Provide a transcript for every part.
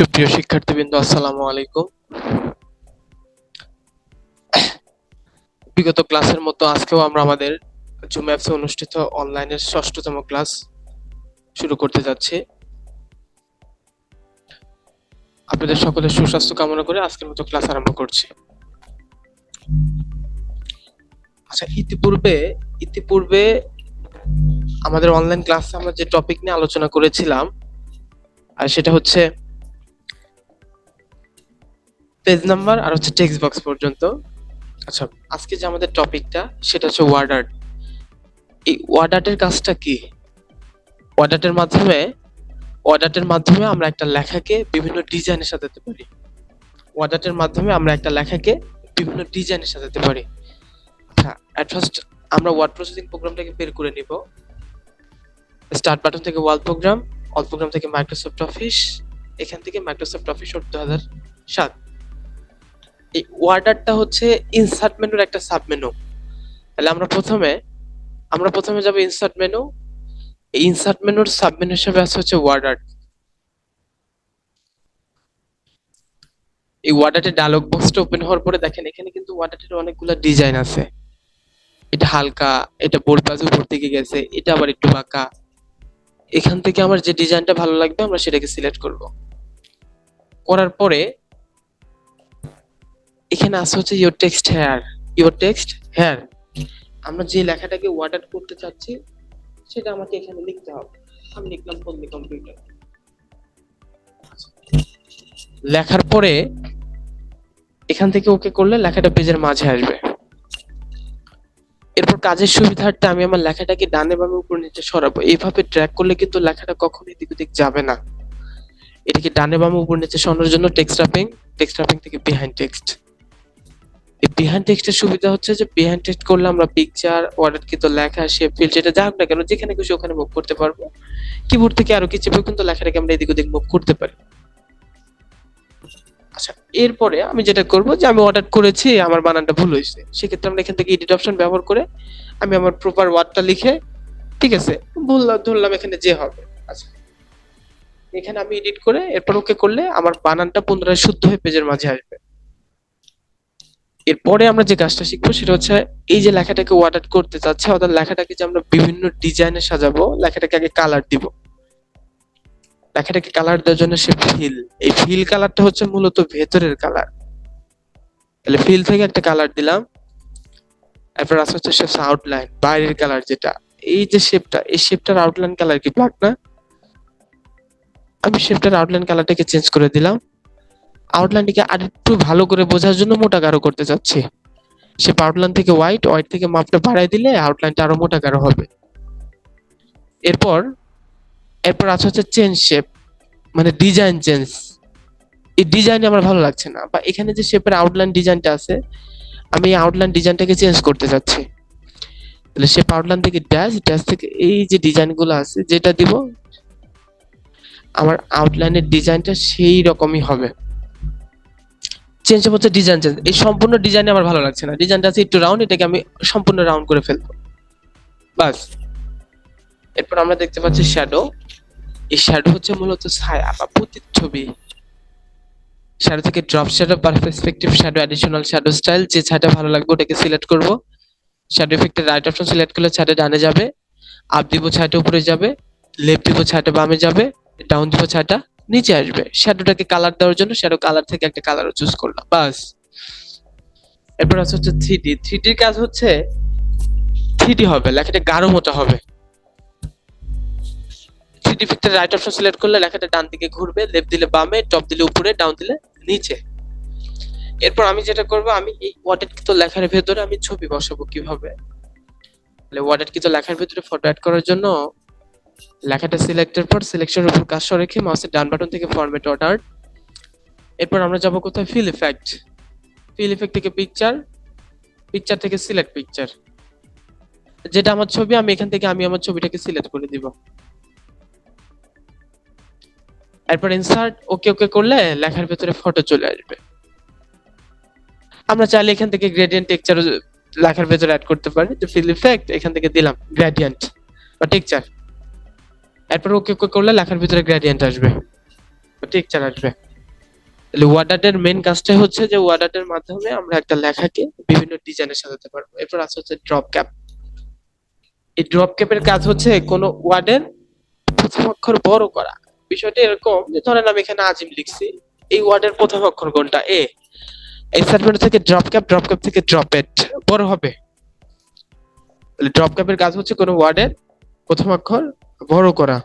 সুপ্রিয় শিক্ষার্থীবৃন্দ, আসসালামু আলাইকুম। বিগত ক্লাসের মতো আজকেও আমরা আমাদের জুম অ্যাপসে অনুষ্ঠিত অনলাইনের ষষ্ঠতম ক্লাস শুরু করতে যাচ্ছি। আপনাদের সকলের সুস্বাস্থ্য কামনা করে আজকের মতো ক্লাস আরম্ভ করছি। আচ্ছা ইতিপূর্বে ইতিপূর্বে আমাদের অনলাইন ক্লাসে আমরা যে টপিক নিয়ে আলোচনা করেছিলাম, আর সেটা হচ্ছে পেজ নাম্বার আর হচ্ছে টেক্সট বক্স পর্যন্ত। আচ্ছা। আজকে যে আমাদের টপিকটা সেটা হচ্ছে ওয়ার্ড আর্ট এই ওয়ার্ড আর্টের কাজটা কি? ওয়ার্ড আর্টের মাধ্যমে ওয়ার্ড আর্টের মাধ্যমে আমরা একটা লেখাকে বিভিন্ন ডিজাইনে সাজাতে পারি। ওয়ার্ড আর্টের মাধ্যমে আমরা একটা লেখাকে বিভিন্ন ডিজাইনে সাজাতে পারি। আচ্ছা অ্যাট ফার্স্ট আমরা ওয়ার্ড প্রসেসিং প্রোগ্রামটাকে বের করে নিব। স্টার্ট বাটন থেকে ওয়াল প্রোগ্রাম অল প্রোগ্রাম থেকে মাইক্রোসফট অফিস এখান থেকে মাইক্রোসফট অফিস দু হাজার সাত। এই ওয়ার্ডারটা হচ্ছে ইনসার্ট মেনুর একটা সাব মেনু তাহলে আমরা প্রথমে আমরা প্রথমে যাব ইনসার্ট মেনু এই ইনসার্ট মেনুর সাব মেনু হিসেবে আছে হচ্ছে ওয়ার্ডার এই ওয়ার্ডারের ডায়লগ বক্সটা ওপেন হওয়ার পরে দেখেন, এখানে কিন্তু ওয়ার্ডারের অনেকগুলো ডিজাইন আছে। এটা হালকা, এটা বোরবাজ উপর দিকে গেছে, এটা আবার একটু বাঁকা। এখান থেকে আমার যে ডিজাইনটা ভালো লাগবে, আমরা সেটাকে সিলেক্ট করব। করার পরে এখানে আছে হচ্ছে your text here your text here আমরা যে লেখাটাকে ওয়ার্ড করতে চাচ্ছি, সেটা আমাকে এখানে লিখতে হবে। আমি লিখলাম পল্লী কম্পিউটার লেখার পরে এখান থেকে ওকে করলে লেখাটা পেজের মাঝে আসবে। এরপর কাজের সুবিধার্থে আমি আমার লেখাটাকে ডানে বামে উপর নিচে সরাবো। এইভাবে ট্র্যাক করলে কিন্তু লেখাটা কখনোই এদিক ওদিক যাবে না। এটাকে ডানে বামে উপর নিচে সরানোর জন্য টেক্সট রাপিং টেক্সট রাপিং থেকে বিহাইন্ড টেক্সট বিহাইন্ড টেক্সটের সুবিধা হচ্ছে যে বিহাইন্ড টেক্সট করলে আমরা পিকচার অর্ডার কিন্তু লেখা শেপ ফিল যেটা যা হোক না কেন, যেখানে খুশি ওখানে মুভ করতে পারব। কিবোর্ড থেকে আরও কিছু কিন্তু লেখাটাকে আমরা এদিক ওদিক মুভ করতে পারি। আচ্ছা এরপরে আমি যেটা করব যে আমি অর্ডার করেছি, আমার বানানটা ভুল হয়েছে। সেক্ষেত্রে আমরা এখান থেকে এডিট অপশন ব্যবহার করে আমি আমার প্রপার ওয়ার্ডটা লিখে, ঠিক আছে ভুল ধরলাম এখানে যে হবে। আচ্ছা এখানে আমি এডিট করে, এরপর ওকে করলে আমার বানানটা পুনরায় শুদ্ধ হয়ে পেজের মাঝে আসবে। এরপরে আমরা যে কাজটা শিখব সেটা হচ্ছে এই যে লেখাটাকে ওয়াটার করতে চাচ্ছে, অর্থাৎ লেখাটাকে যে আমরা বিভিন্ন ডিজাইনে সাজাবো, লেখাটাকে আগে কালার দিব। লেখাটাকে কালার দেওয়ার জন্য সে ফিল এই ফিল কালারটা হচ্ছে মূলত ভেতরের কালার তাহলে ফিল থেকে একটা কালার দিলাম। এরপর আসে হচ্ছে শেপস আউটলাইন বাইরের কালার যেটা। এই যে শেপটা এই শেপটার আউটলাইন কালার কি ব্ল্যাক না? আমি শেপটার আউটলাইন কালারটাকে চেঞ্জ করে দিলাম। আউটলাইনটিকে আর একটু ভালো করে বোঝার জন্য মোটা গাঢ় করতে চাচ্ছি। শেপ আউটলাইন থেকে হোয়াইট হোয়াইট থেকে মাপটা বাড়াই দিলে আউটলাইনটা আরও মোটা গাঢ় হবে। এরপর এরপর আছে হচ্ছে চেঞ্জ শেপ মানে ডিজাইন চেঞ্জ এই ডিজাইন আমার ভালো লাগছে না, বা এখানে যে শেপের আউটলাইন ডিজাইনটা আছে, আমি এই আউটলাইন ডিজাইনটাকে চেঞ্জ করতে চাচ্ছি। তাহলে শেপ আউটলাইন থেকে ড্যাশ ড্যাশ থেকে এই যে ডিজাইনগুলো আছে, যেটা দিব, আমার আউটলাইনের ডিজাইনটা সেই রকমই হবে। চেঞ্জ হচ্ছে ডিজাইন চেঞ্জ এই সম্পূর্ণ ডিজাইন আমার ভালো লাগছে না। ডিজাইনটা আছে একটু রাউন্ড এটাকে আমি সম্পূর্ণ রাউন্ড করে ফেলব। বাস। এরপর আমরা দেখতে পাচ্ছি শ্যাডো এই শ্যাডো হচ্ছে মূলত ছায়া বা প্রতিচ্ছবি। শ্যাডো থেকে drop shadow perspective shadow additional shadow style যে ছায়াটা ভালো লাগবে ওটাকে সিলেক্ট করব। শ্যাডো ইফেক্টের রাইট অপশন সিলেক্ট করলে ছায়াটা ডানে যাবে। আপ দিব ছায়াটা উপরে যাবে। লেফট দিব ছায়াটা বামে যাবে। ডাউন দিব ছায়াটা। নিচে আসবে। শ্যাডোটাকে কালার দেওয়ার জন্য শ্যাডো কালার থেকে একটা কালার চুজ করলাম। বাস। এরপর আছে হচ্ছে থ্রি ডি থ্রি কাজ হচ্ছে থ্রি ডি হবে, লেখাটা গাঢ় মোটা হবে। থ্রি ডি ইফেক্টের রাইট অপশন সিলেক্ট করলে লেখাটা ডান দিকে ঘুরবে লেফট দিলে বামে টপ দিলে উপরে ডাউন দিলে নিচে। এরপর আমি যেটা করব, আমি এই ওয়ার্ডেড কিন্তু লেখার ভেতরে আমি ছবি বসাবো কীভাবে? তাহলে ওয়ার্ডেড কিন্তু লেখার ভেতরে ফটো অ্যাড করার জন্য লেখাটা সিলেক্টের পর সিলেকশনের উপর কাজটা রেখে মাউসের ডান বাটন থেকে ফরম্যাট অর্ডার এরপর আমরা যাব কোথায়? ফিল ইফেক্ট ফিল ইফেক্ট থেকে পিকচার পিকচার থেকে সিলেক্ট পিকচার যেটা আমার ছবি, আমি এখান থেকে আমি আমার ছবিটাকে সিলেক্ট করে দিব। এরপর ইনসার্ট ওকে ওকে করলে লেখার ভেতরে ফটো চলে আসবে। আমরা চাইলে এখান থেকে গ্রেডিয়েন্ট টেক্সচার লেখার ভেতরে অ্যাড করতে পারি। যে ফিল ইফেক্ট এখান থেকে দিলাম গ্রেডিয়েন্ট বা টেক্সচার এরপর ওকে ওকে করলে লেখার ভিতরে গ্রেডিয়েন্ট আসবে। টেক্সচার আসবে। তাহলে ওয়ার্ডারের মেন কাজটাই হচ্ছে যে ওয়ার্ডারের মাধ্যমে আমরা একটা লেখাকে বিভিন্ন ডিজাইনে সাজাতে পারব। এরপর আছে হচ্ছে ড্রপ ক্যাপ এই ড্রপ ক্যাপের কাজ হচ্ছে কোনো ওয়ার্ডের প্রথম অক্ষর বড় করা। বিষয়টা এরকম যে ধরেন আমি এখানে আজিম লিখছি, এই ওয়ার্ডের প্রথম অক্ষর কোনটা? এ এই সার্ভেন্ট থেকে ড্রপ ক্যাপ ড্রপ ক্যাপ থেকে ড্রপ এট বড় হবে। ড্রপ ক্যাপের কাজ হচ্ছে কোনো ওয়ার্ডের প্রথম অক্ষর বড় করা।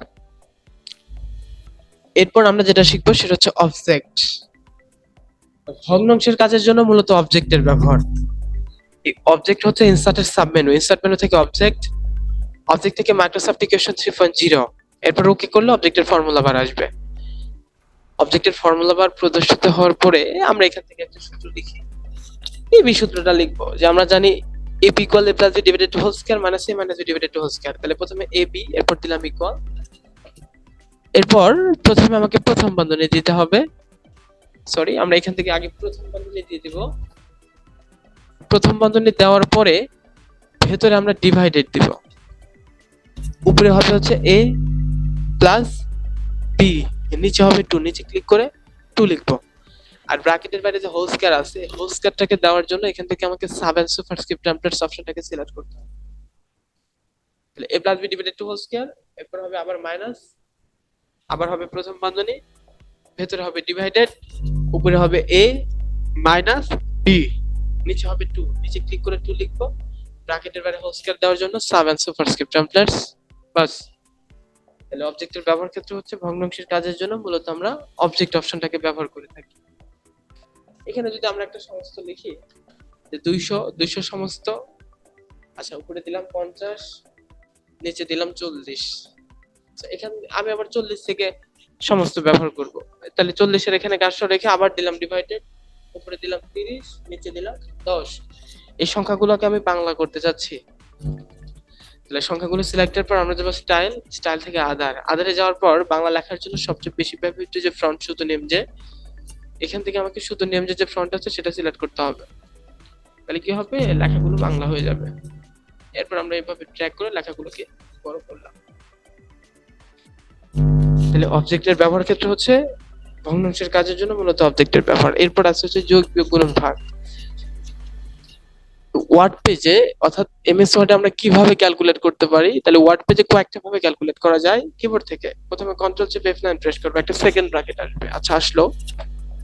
এরপর আমরা যেটা শিখব সেটা হচ্ছে অবজেক্ট ভগ্নাংশের কাজের জন্য মূলত অবজেক্টের ব্যবহার। অবজেক্ট হচ্ছে ইনসার্টের সাবমেনু ইনসার্ট মেনু থেকে অবজেক্ট অবজেক্ট থেকে Microsoft equation three point zero এরপর ওকে করলে অবজেক্টের ফর্মুলা বার আসবে। অবজেক্টের ফর্মুলা বার প্রদর্শিত হওয়ার পরে আমরা এখান থেকে একটা সূত্র লিখি। এবি সূত্রটা লিখব যে আমরা জানি A B equal A plus B divided to whole square minus A minus B divided to whole square তাহলে প্রথমে এ এরপর দিলাম ইকুয়াল এরপর প্রথমে আমাকে প্রথম বন্ধনী দিতে হবে। সরি আমরা এখান থেকে আগে প্রথম বন্ধনী দিয়ে দিব। প্রথম বন্ধনী দেওয়ার পরে ভেতরে আমরা ডিভাইডেড দিব। উপরে হবে হচ্ছে এ প্লাস বি নিচে হবে টু নিচে ক্লিক করে টু লিখব। আর ব্র্যাকেটের বাইরে যে হোল স্কয়ার আছে হোল স্কয়ারটাকে দেওয়ার জন্য এখান থেকে আমাকে সাব এন্ড সুপারস্ক্রিপ্ট টেমপ্লেটস অপশনটাকে সিলেক্ট করতে হবে। তাহলে A plus B divided to whole square এরপর হবে আবার মাইনাস আবার হবে প্রথম বন্ধনী, ভেতরে হবে ডিভাইডেড উপরে হবে এ মাইনাস বি নিচে হবে টু নিচে ক্লিক করে টু লিখব। ব্র্যাকেটের বাইরে হোল স্কয়ার দেওয়ার জন্য সাব এন্ড সুপারস্ক্রিপ্ট টেমপ্লেটস বাস তাহলে অবজেক্টের ব্যবহার ক্ষেত্র হচ্ছে ভগ্নাংশের কাজের জন্য মূলত আমরা অবজেক্ট অপশনটাকে ব্যবহার করে থাকি। এখানে যদি আমরা একটা সমস্ত লিখি যে দুইশো দুইশো সমস্ত আচ্ছা উপরে দিলাম পঞ্চাশ নিচে দিলাম চল্লিশ। আচ্ছা, এখানে আমি আবার চল্লিশ থেকে সমস্ত ব্যবহার করব। তাহলে চল্লিশের এখানে গাছ রেখে আবার দিলাম ডিভাইডেড উপরে দিলাম তিরিশ নিচে দিলাম দশ। এই সংখ্যাগুলোকে আমি বাংলা করতে যাচ্ছি। তাহলে সংখ্যাগুলো সিলেক্টের পর আমরা যাব স্টাইল স্টাইল থেকে আধার আধারে যাওয়ার পর বাংলা লেখার জন্য সবচেয়ে বেশি ব্যবহৃত যে ফ্রন্ট শুধু নেম যে এখান থেকে আমাকে শুধু নেম যে ফ্রন্ট আছে সেটা সিলেক্ট করতে হবে। তাহলে কি হবে? লেখাগুলো বাংলা হয়ে যাবে। এরপর আমরা এইভাবে ট্র্যাক করে লেখাগুলোকে বড় করলাম। তাহলে অবজেক্টের ব্যবহার ক্ষেত্র হচ্ছে ভগ্নাংশের কাজের জন্য মূলত অবজেক্টের ব্যবহার। এরপর আছে হচ্ছে যোগ, বিয়োগ, গুণন, ভাগ। ওয়ার্ড পেজে অর্থাৎ এমএস ওয়ার্ডে আমরা কীভাবে ক্যালকুলেট করতে পারি? তাহলে ওয়ার্ড পেজে কয়েকটা ভাবে ক্যালকুলেট করা যায়। কিবোর্ড থেকে। প্রথমে কন্ট্রোল চেপে এফ নাইন প্রেস করব। একটা সেকেন্ড ব্র্যাকেট আসবে। আচ্ছা আসলো।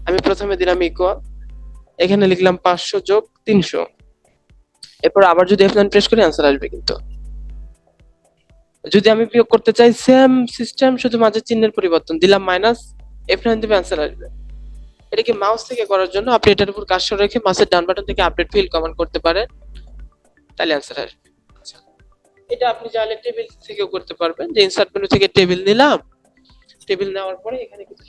আমি প্রথমে দিলাম ইকুয়াল এখানে লিখলাম পাঁচশো যোগ তিনশো। এরপর আবার যদি এফ প্রেস করি অ্যান্সার আসবে কিন্তু। যদি আমি বিয়োগ করতে চাই সেম সিস্টেম শুধু মাঝে চিহ্নের পরিবর্তন। দিলাম মাইনাস এফ নাইন দিবে অ্যান্সার আসবে। এটাকে মাউস থেকে করার জন্য? আপনি এটার উপর কাজটা রেখে মাউসের ডান বাটন থেকে আপডেট ফিল কমান্ড করতে পারেন। তাহলে অ্যান্সার আসবে। আচ্ছা এটা আপনি চাইলে টেবিল থেকেও করতে পারবেন। যে ইনসার্ট মেনু থেকে টেবিল নিলাম টেবিল নেওয়ার পরে এখানে কিছু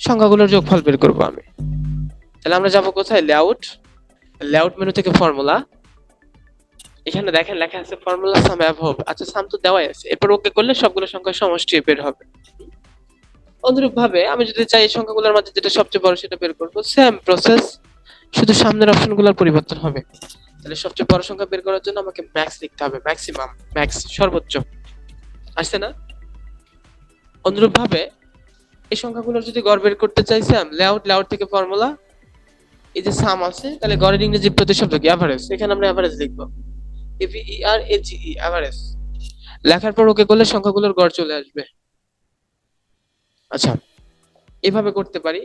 সংখ্যাগুলোর যোগফল বের করব আমি। তাহলে আমরা যাব কোথায়? লেআউট লেআউট মেনু থেকে ফর্মুলা এখানে দেখেন লেখা আছে ফর্মুলা সাম অ্যাভব আচ্ছা সাম তো দেওয়াই আছে। এরপর ওকে করলে সবগুলো সংখ্যার সমষ্টি বের হবে। অনুরূপ ভাবে আমি যদি চাই এই সংখ্যাগুলোর মাঝে যেটা সবচেয়ে বড় সেটা বের করব। সেম প্রসেস শুধু সামনের অপশনগুলোর পরিবর্তন হবে। তাহলে সবচেয়ে বড় সংখ্যা বের করার জন্য আমাকে ম্যাক্স লিখতে হবে। ম্যাক্সিমাম ম্যাক্স সর্বোচ্চ। আসছে না? অনুরূপ ভাবে এই সংখ্যাগুলোর যদি গড় বের করতে চাই স্যাম লেআউট লেআউট থেকে ফর্মুলা এই যে সাম আছে, তাহলে গড়ের ইংরেজি প্রতিশব্দ কি? অ্যাভারেজ এখানে আমরা অ্যাভারেজ লিখব। আর এ জি ই অ্যাভারেজ লেখার পর ওকে করলে সংখ্যাগুলোর গড় চলে আসবে। আচ্ছা এভাবে করতে পারি।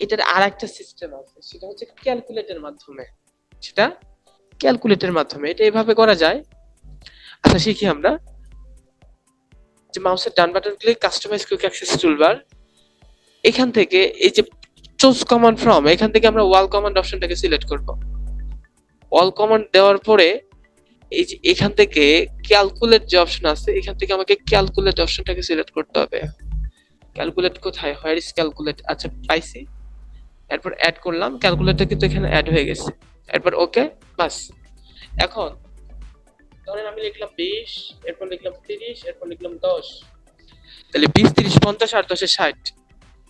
এটার আর একটা সিস্টেম আছে, সেটা হচ্ছে ক্যালকুলেটের মাধ্যমে। সেটা ক্যালকুলেটের মাধ্যমে, এটা এভাবে করা যায়। আচ্ছা শিখি আমরা। যে মাউসের ডান button click customize quick access toolbar এখান থেকে এই যে চুজ কমান্ড ফ্রম এখান থেকে আমরা ওয়াল কমান্ড অপশনটাকে সিলেক্ট করব। ওয়াল কমান্ড দেওয়ার পরে এই যে এখান থেকে ক্যালকুলেট যে অপশন আছে, এখান থেকে আমাকে ক্যালকুলেট অপশনটাকে সিলেক্ট করতে হবে। ক্যালকুলেট কোথায়? হোয়ার ইজ ক্যালকুলেট আচ্ছা পাইছি। এরপর অ্যাড করলাম। ক্যালকুলেটর কিন্তু এখানে অ্যাড হয়ে গেছে। এরপর ওকে বাস। এখন ধরেন আমি লিখলাম বিশ, এরপর লিখলাম তিরিশ, এরপর লিখলাম দশ। তাহলে বিশ, তিরিশ, পঞ্চাশ আর দশে ষাট।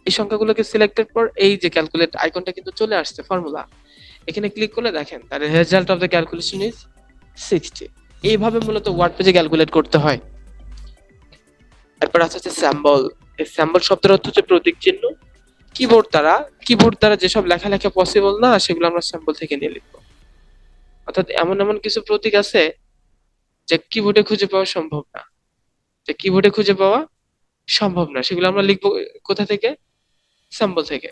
এই সংখ্যাগুলোকে সিলেক্টের পর এই যে ক্যালকুলেট আইকনটা কিন্তু চলে আসছে ফর্মুলা এখানে ক্লিক করলে দেখেন, তার result of the calculation is sixty এইভাবে মূলত ওয়ার্ড পেজে ক্যালকুলেট করতে হয়। এরপর আছে হচ্ছে স্যাম্বল এই স্যাম্বল শব্দের অর্থ হচ্ছে প্রতীক চিহ্ন। কিবোর্ড দ্বারা কিবোর্ড দ্বারা যেসব লেখালেখা পসিবল না, সেগুলো আমরা স্যাম্বল থেকে নিয়ে লিখব। অর্থাৎ এমন এমন কিছু প্রতীক আছে যে কিবোর্ডে খুঁজে পাওয়া সম্ভব না। যে কিবোর্ডে খুঁজে পাওয়া সম্ভব না। সেগুলো আমরা লিখব কোথা থেকে? স্যাম্বল থেকে।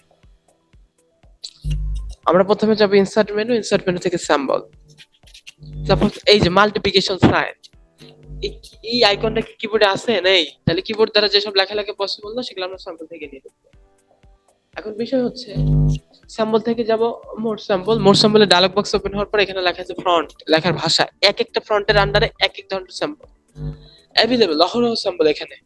আমরা প্রথমে যাব ইনসার্ট মেনু ইনসার্ট মেনু থেকে স্যাম্বল সাপোজ এই যে মাল্টিপ্লিকেশন সাইন এই আইকনটা কিবোর্ডে আছে? নেই। তাহলে কিবোর্ড দ্বারা যেসব লেখালেখি পসিবল না, সেগুলো আমরা স্যাম্পল থেকে নিয়ে এখন বিষয় হচ্ছে স্যাম্পল থেকে যাব মোর স্যাম্পল মোর স্যাম্পলে ডায়লগ বক্স ওপেন হওয়ার পর এখানে লেখা আছে ফ্রন্ট লেখার ভাষা, এক একটা ফ্রন্টের আন্ডারে এক এক ধরনের স্যাম্পল অ্যাভেলেবল অহরহ স্যাম্পল এখানে।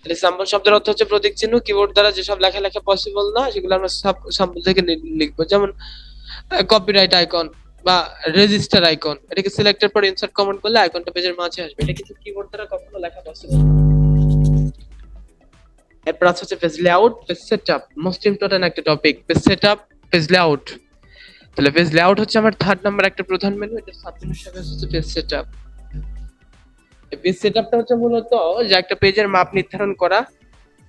তাহলে স্যাম্পল শব্দের অর্থ হচ্ছে প্রতীক চিহ্ন কিবোর্ড দ্বারা যেসব লেখা লেখা পসিবল না, সেগুলো আমরা সব স্যাম্পল থেকে লিখব। যেমন কপিরাইট আইকন বা রেজিস্টার আইকন এটাকে সিলেক্টের পর ইনসার্ট কমেন্ট করলে আইকনটা পেজের মাঝে আসবে। এটা কিন্তু কিবোর্ড দ্বারা কখনো লেখা পসিবল এরপর আছে হচ্ছে page layout page setup most important একটা topic page setup page layout তাহলে পেজ লেআউট হচ্ছে আমার থার্ড নাম্বার একটা প্রধান মেনু এটা সাবমেনু হিসেবে হচ্ছে পেজ সেটআপ এই পেজ সেটআপটা হচ্ছে মূলত যে একটা পেজের মাপ নির্ধারণ করা,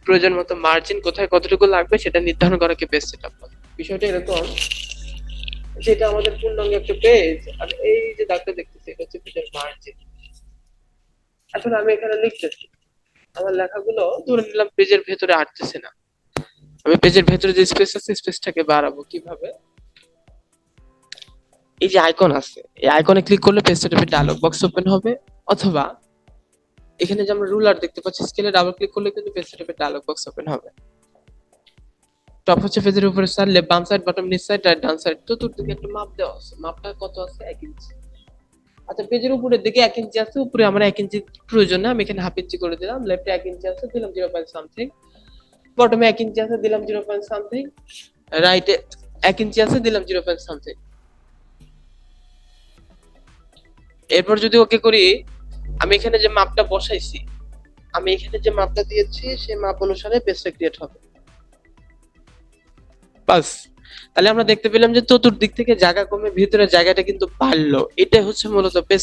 প্রয়োজন মতো মার্জিন কোথায় কতটুকু লাগবে সেটা নির্ধারণ করাকে পেজ সেটআপ বলে। বিষয়টা এরকম যেটা আমাদের পূর্ণাঙ্গ একটা পেজ আর এই যে দাগটা দেখতেছি, এটা হচ্ছে পেজের মার্জিন এখন আমি এখানে লিখতেছি। আমার লেখাগুলো ধরে নিলাম পেজের ভেতরে আটতেছে না। আমি পেজের ভেতরে যে স্পেস আছে স্পেসটাকে বাড়াবো কীভাবে? এই যে আইকন আছে, এই আইকনে ক্লিক করলে পেজ সেটআপের ডায়লগ বক্স ওপেন হবে, অথবা এখানে যে আমরা রুলার দেখতে পাচ্ছি স্কেলে ডাবল ক্লিক করলে কিন্তু পেজ সেটআপের ডায়লগ বক্স ওপেন হবে। টপ হচ্ছে পেজের উপরে স্যার লেফট বাম সাইড বটম নিচ সাইড রাইট ডান সাইড চতুর্দিকে একটা মাপ দেওয়া আছে মাপটা কত আছে? এক ইঞ্চি আচ্ছা পেজের উপরের দিকে এক ইঞ্চি আছে, উপরে আমার এক ইঞ্চি প্রয়োজন না আমি এখানে হাফ ইঞ্চি করে দিলাম লেফটে এক ইঞ্চি আছে, দিলাম জিরো পয়েন্ট সামথিং বটমে এক ইঞ্চি আছে, দিলাম জিরো পয়েন্ট সামথিং রাইটে এক ইঞ্চি আছে, দিলাম জিরো পয়েন্ট সামথিং এরপর যদি ওকে করি, আমি এখানে যে মাপটা বসাইছি, আমি এখানে যে মাপটা দিয়েছি, সেই মাপ অনুসারে পেজটা ক্রিয়েট হবে। বাস। তাহলে আমরা দেখতে পেলাম যে চতুর্দিক থেকে জায়গা কমে ভিতরে জায়গাটা কিন্তু বাড়লো। এটাই হচ্ছে মূলত পেজ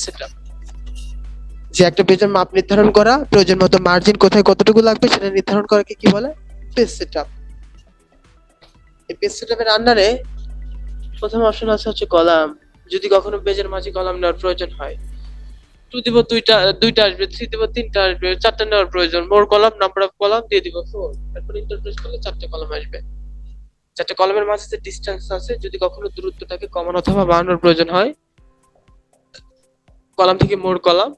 যে একটা পেজের মাপ নির্ধারণ করা, প্রয়োজন মতো মার্জিন কোথায় কতটুকু লাগবে সেটা নির্ধারণ করাকে কি বলে? পেজ সেটআপ এই পেজ সেটআপের আন্ডারে প্রথম অপশন আছে হচ্ছে কলাম যদি কখনো পেজের মাঝে কলাম নেওয়ার প্রয়োজন হয়। টু দিব দুইটা দুইটা আসবে থ্রি দিব তিনটা আসবে, চারটা নেওয়ার প্রয়োজন। More column number of column দিয়ে দিব ফোর তারপর ইন্টার প্রেস করলে চারটে কলাম আসবে। চারটে কলমের মাঝে যে ডিসটেন্স আছে, যদি কখনো দূরত্বটাকে কমানো অথবা বাড়ানোর প্রয়োজন হয়, কলাম থেকে মোর কলাম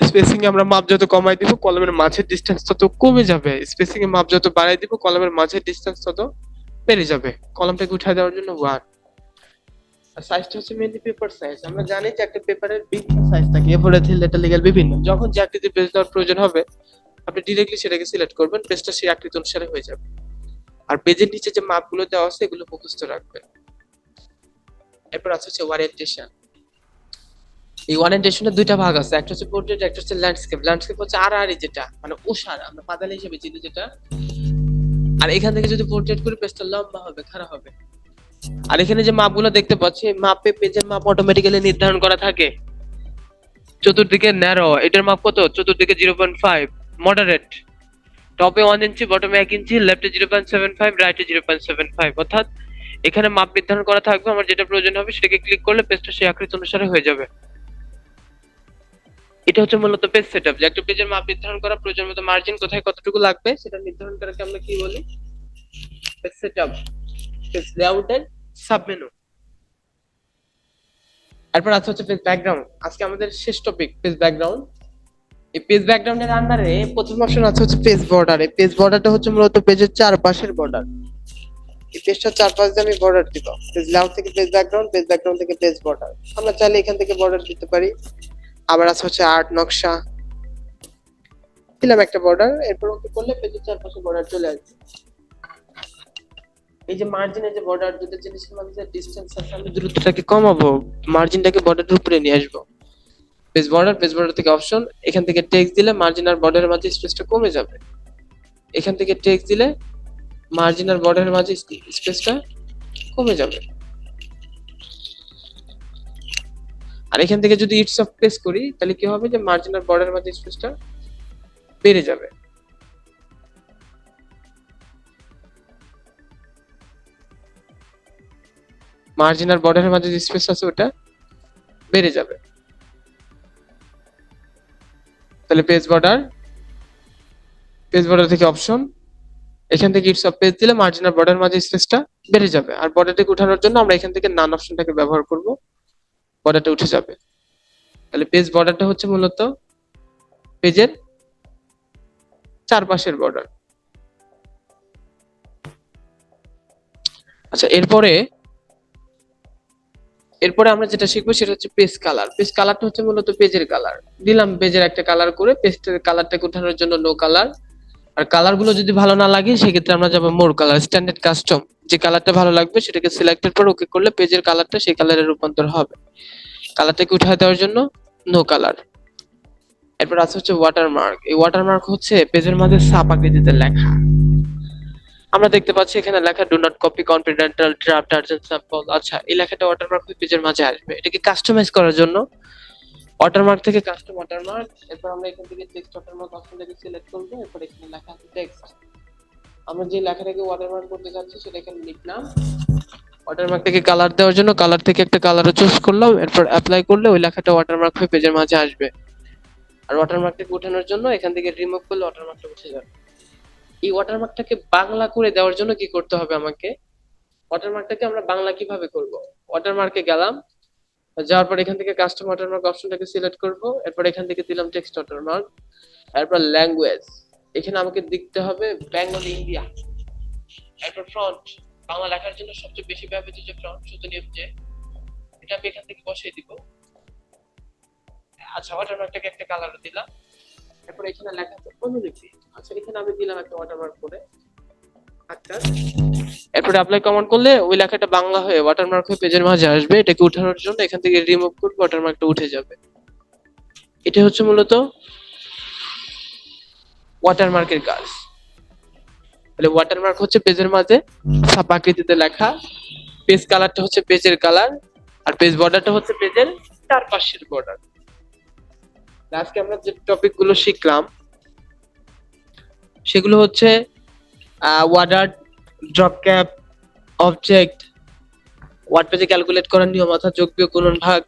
স্পেসিং আমরা মাপ যত কমাই দিব, কলমের মাঝের ডিসটেন্স তত কমে যাবে। স্পেসিং এর মাপ যত বাড়াই দিব, কলমের মাঝের ডিসটেন্স তত বেড়ে যাবে। কলমটাকে উঠায় দেওয়ার জন্য ওয়ান সাইজটা হচ্ছে মেনলি পেপার সাইজ আমরা জানি যে একটা পেপারের বিভিন্ন সাইজ থাকে। এ এরপরে লেটার লিগ্যাল বিভিন্ন। যখন যে আকৃতির পেজ দেওয়ার প্রয়োজন হবে, আপনি ডিরেক্টলি সেটাকে সিলেক্ট করবেন পেজটা সেই আকৃতি অনুসারে হয়ে যাবে। আর পেজের নিচে যে মাপগুলো দেওয়া আছে, এগুলো মুখস্থ রাখবেন। এরপর আছে হচ্ছে ওয়ারিয়েন্টেশন এই ওয়ারিয়েন্টেশনের দুইটা ভাগ আছে, একটা হচ্ছে পোর্ট্রেট একটা হচ্ছে ল্যান্ডস্কেপ ল্যান্ডস্কেপ হচ্ছে আর আর যেটা মানে ওষার আমরা পাতাল হিসেবে চিনি যেটা। আর এখান থেকে যদি পোর্ট্রেট করি পেজটা লম্বা হবে খারাপ হবে। আর এখানে যে মাপগুলো দেখতে পাচ্ছি মাপে পেজের মাপ অটোমেটিক্যালি নির্ধারণ করা থাকে। চতুর্দিকে ন্যারো এটার মাপ কত? চতুর্দিকে জিরো পয়েন্ট ফাইভ মডারেট টপে ওয়ান ইঞ্চি বটমে এক ইঞ্চি লেফটে জিরো পয়েন্ট সেভেন ফাইভ রাইটে জিরো পয়েন্ট সেভেন ফাইভ অর্থাৎ এখানে মাপ নির্ধারণ করা থাকবে, আমার যেটা প্রয়োজন হবে সেটাকে ক্লিক করলে পেজটা সেই আকৃতি অনুসারে হয়ে যাবে। এটা হচ্ছে মূলত পেজ সেটআপ যে একটা পেজের মাপ নির্ধারণ করা, প্রয়োজন মতো মার্জিন কোথায় কতটুকু লাগবে, সেটা নির্ধারণ করাকে আমরা কি বলি? Page setup page layout and submenu এরপর আছে হচ্ছে পেজ ব্যাকগ্রাউন্ড আজকে আমাদের শেষ টপিক পেজ ব্যাকগ্রাউন্ড এই পেজ ব্যাকগ্রাউন্ডের আন্ডারে প্রথম অপশন আছে হচ্ছে পেজ বর্ডার এই পেজ বর্ডারটা হচ্ছে মূলত পেজের চারপাশের বর্ডার এই পেজটার চারপাশ দিয়ে আমি বর্ডার দিব। পেজ লেআউট থেকে পেজ ব্যাকগ্রাউন্ড পেজ ব্যাকগ্রাউন্ড থেকে পেজ বর্ডার আমরা চাইলে এখান থেকে বর্ডার দিতে পারি। আবার আছে হচ্ছে আর্ট নকশা। দিলাম একটা বর্ডার এরপর ওকে করলে পেজের চারপাশে বর্ডার চলে আসবে। এই যে মার্জিনের যে বর্ডার দুটো জিনিসের মধ্যে ডিসটেন্স আছে, আমি দূরত্বটাকে কমাবো মার্জিনটাকে বর্ডারের উপরে নিয়ে আসব। পেজ বর্ডার পেজ বর্ডার থেকে অপশন এখান থেকে টেক্স দিলে মার্জিন আর বর্ডারের মাঝে স্পেসটা কমে যাবে। এখান থেকে টেক্স দিলে মার্জিন আর বর্ডারের মাঝে স্পেসটা কমে যাবে। আর এখান থেকে যদি ইটস অফ প্লেস করি, তাহলে কি হবে যে মার্জিন আর বর্ডারের মাঝে স্পেসটা বেড়ে যাবে। মার্জিন আর বর্ডারের মাঝে যে স্পেস আছে, ওটা বেড়ে যাবে। তাহলে পেজ বর্ডার পেজ বর্ডার থেকে অপশন এখান থেকে ইটস অফ পেজ দিলে মার্জিন আর বর্ডার মাঝে স্পেসটা বেড়ে যাবে। আর বর্ডারটাকে উঠানোর জন্য আমরা এখান থেকে নান অপশনটাকে ব্যবহার করব বর্ডারটা উঠে যাবে। তাহলে পেজ বর্ডারটা হচ্ছে মূলত পেজের চারপাশের বর্ডার আচ্ছা এরপরে এরপরে আমরা যেটা শিখব সেটা হচ্ছে পেজ কালার পেজ কালারটা হচ্ছে মূলত পেজের কালার দিলাম পেজের একটা কালার করে পেজের কালারটাকে উঠানোর জন্য নো কালার আর কালারগুলো যদি ভালো না লাগে, সেক্ষেত্রে আমরা যাব মোর কালার স্ট্যান্ডার্ড কাস্টম যে কালারটা ভালো লাগবে, সেটাকে সিলেক্টের পর ওকে করলে পেজের কালারটা সেই কালারে রূপান্তর হবে। কালারটাকে উঠায় দেওয়ার জন্য নো কালার এরপর আছে হচ্ছে ওয়াটারমার্ক এই ওয়াটারমার্ক হচ্ছে পেজের মাঝে সাপ আকৃতিতে লেখা। আমরা দেখতে পাচ্ছি এখানে লেখা do not copy confidential draft urgent sample আচ্ছা এই লেখাটা ওয়াটারমার্ক পেজের মাঝে আসবে। এটাকে কাস্টমাইজ করার জন্য? ওয়াটারমার্ক থেকে কাস্টম ওয়াটারমার্ক এরপর আমরা এখান থেকে টেক্সট ওয়াটারমার্ক অপশনটাকে সিলেক্ট করব, এরপর এখানে লেখা আছে টেক্সট আমরা যে লেখাটাকে ওয়াটারমার্ক করতে যাচ্ছি, সেটা এখানে লিখলাম। ওয়াটারমার্ক থেকে কালার দেওয়ার জন্য কালার থেকে একটা কালারও চুজ করলাম, এরপর অ্যাপ্লাই করলে ওই লেখাটা ওয়াটারমার্ক হয়ে পেজের মাঝে আসবে। আর ওয়াটারমার্কটাকে উঠানোর জন্য এখান থেকে রিমুভ করলে ওয়াটারমার্কটা উঠে যাবে। এই ওয়াটারমার্কটাকে বাংলা করে দেওয়ার জন্য কি করতে হবে আমাকে? ওয়াটারমার্কটাকে আমরা বাংলা কীভাবে করব? ওয়াটারমার্কে গেলাম, যাওয়ার পর এখান থেকে কাস্টম ওয়াটারমার্ক অপশনটাকে সিলেক্ট করব, এরপর এখান থেকে দিলাম টেক্সট ওয়াটারমার্ক এরপর ল্যাঙ্গুয়েজ এখানে আমাকে দেখতে হবে বেঙ্গলি ইন্ডিয়া এরপর ফ্রন্ট বাংলা লেখার জন্য সবচেয়ে বেশি ব্যবহৃত যে ফ্রন্ট সুতো নিয়ম যে এটা আমি এখান থেকে বসিয়ে দিব। আচ্ছা ওয়াটারমার্কটাকে একটা কালার দিলাম। এরপর এখানে লেখা আছে। অনুলিপি আচ্ছা এখানে আমি দিলাম একটা ওয়াটারমার্ক করে। আকার এরপরে অ্যাপ্লাই কমান্ড করলে ওই লেখাটা বাংলা হয়ে ওয়াটারমার্ক হয়ে পেজের মাঝে আসবে। এটাকে উঠানোর জন্য এখান থেকে রিমুভ করব ওয়াটারমার্কটা উঠে যাবে। এটা হচ্ছে মূলত ওয়াটারমার্কের কাজ। তাহলে ওয়াটারমার্ক হচ্ছে পেজের মাঝে ছাপাকৃতিতে লেখা। পেজ কালারটা হচ্ছে পেজের কালার আর পেজ বর্ডারটা হচ্ছে পেজের চারপাশের বর্ডার আজকে আমরা যে টপিকগুলো শিখলাম, সেগুলো হচ্ছে WordArt drop cap object word পেজে ক্যালকুলেট করার নিয়ম, অর্থাৎ যোগ গুণন ভাগ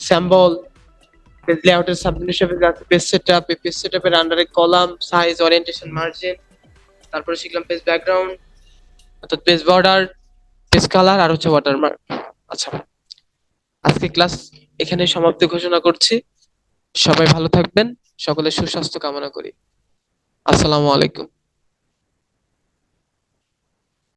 স্যাম্বল পেজ লেআউটের আছে পেজ সেটআপ এই পেজ সেটআপের আন্ডারে কলাম সাইজ ওরিয়েন্টেশন মার্জিন তারপরে শিখলাম পেজ ব্যাকগ্রাউন্ড অর্থাৎ পেজ বর্ডার পেজ কালার আর হচ্ছে ওয়াটারমার্ক আচ্ছা আজকে ক্লাস এখানে সমাপ্তি ঘোষণা করছি। সবাই ভালো থাকবেন। সকলের সুস্বাস্থ্য কামনা করি। আসসালামু আলাইকুম।